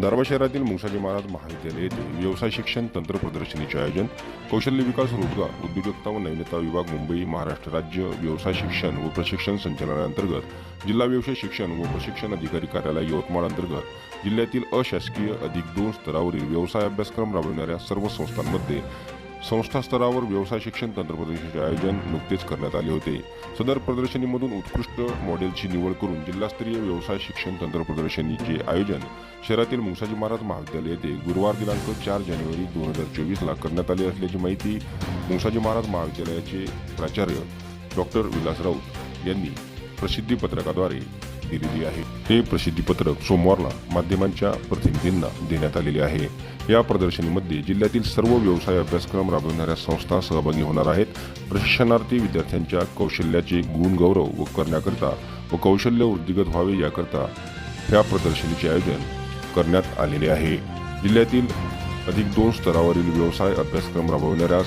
दारवा शहरातील मुंगसाजी महाराज महाविद्यालय येथे व्यवसाय शिक्षण तंत्र प्रदर्शनीचे आयोजन कौशल्य विकास रोजगार उद्योजकता व नवीनता विभाग मुंबई महाराष्ट्र राज्य व्यवसाय शिक्षण व प्रशिक्षण संचालनालयाअंतर्गत जिल्हा व्यवसाय शिक्षण व प्रशिक्षण अधिकारी कार्यालय यवतमाळ अंतर्गत जिल्ह्यातील अशासकीय अधिक दोन स्तरावरील व्यवसाय अभ्यासक्रम राबविणाऱ्या सर्व संस्थांमध्ये संस्था स्तरावर व्यवसाय शिक्षण तंत्रप्रदर्शनाचे आयोजन नुकतेच करण्यात आले होते. सदर प्रदर्शनीमधून उत्कृष्ट मॉडेलची निवड करून जिल्हास्तरीय व्यवसाय शिक्षण तंत्रप्रदर्शनीचे आयोजन शहरातील मुसाजी महाराज महाविद्यालय येथे गुरुवार दिनांक चार जानेवारी दोन हजार चोवीसला करण्यात आली असल्याची माहिती मुसाजी महाराज महाविद्यालयाचे प्राचार्य डॉक्टर विलास राऊत यांनी प्रसिद्धीपत्रकाद्वारे दिलेली आहे. हे प्रसिद्धीपत्रक सोमवारला माध्यमांच्या प्रतिनिधींना देण्यात आलेले आहे. या प्रदर्शनीमध्ये जिल्ह्यातील सर्व व्यवसाय अभ्यासक्रम राबविणाऱ्या संस्था सहभागी होणार आहेत. प्रशिक्षणार्थी विद्यार्थ्यांच्या कौशल्याचे गुणगौरव व करण्याकरता व कौशल्य वृद्धिगत व्हावे याकरता या प्रदर्शनीचे आयोजन करण्यात आलेले आहे. जिल्ह्यातील अधिक दोन स्तरावरील व्यवसाय अभ्यासक्रम राबवणाऱ्या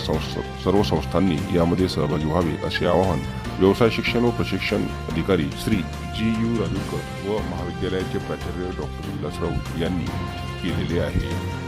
सर्व संस्थांनी यामध्ये सहभागी व्हावे असे आवाहन व्यवसाय शिक्षण व प्रशिक्षण अधिकारी श्री जी यू राजूरकर व महाविद्यालयाचे प्राचार्य डॉक्टर विलास राऊत यांनी केलेले आहे.